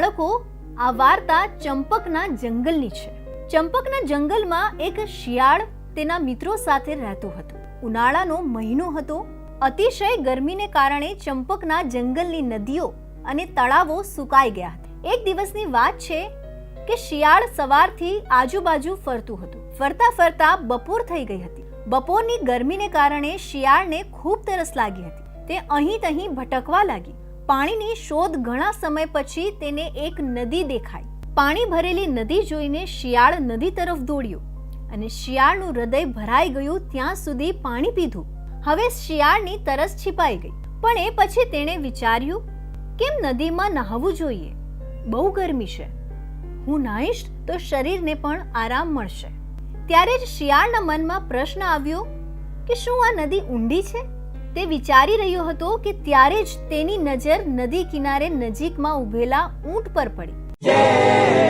બાળકો, આ વાર્તા ચંપકના જંગલની છે. ચંપકના જંગલમાં એક શિયાળ તેના મિત્રો સાથે રહેતો હતો. ઉનાળાનો મહિનો હતો. અતિશય ગરમીને કારણે ચંપકના જંગલની નદીઓ અને તળાવો સુકાઈ ગયા હતા. એક દિવસની વાત છે કે શિયાળ સવારથી આજુબાજુ ફરતું હતું. ફરતા ફરતા બપોર થઈ ગઈ હતી. બપોરની ગરમીને કારણે શિયાળને ખૂબ તરસ લાગી હતી. તે અહીં તહીં ભટકવા લાગી. પાણીની શોધ ઘણા સમય પછી તેને એક નદી દેખાઈ. પાણી ભરેલી નદી જોઈને શિયાળ નદી તરફ દોડ્યો અને શિયાળનું હૃદય ભરાઈ ગયું ત્યાં સુધી પાણી પીધું. હવે શિયાળની તરસ છિપાઈ ગઈ. પણ એ પછી તેણે વિચાર્યું, કેમ નદીમાં નહાવું જોઈએ? બહુ ગરમી છે. હું નાહીશ તો શરીરને પણ આરામ મળશે. ત્યારે જ શિયાળના મનમાં પ્રશ્ન આવ્યો કે શું આ નદી ઊંડી છે? તે વિચારી રહ્યો હતો કે ત્યારે જ તેની નજર નદી કિનારે નજીકમાં ઊભેલા ઊંટ પર પડી.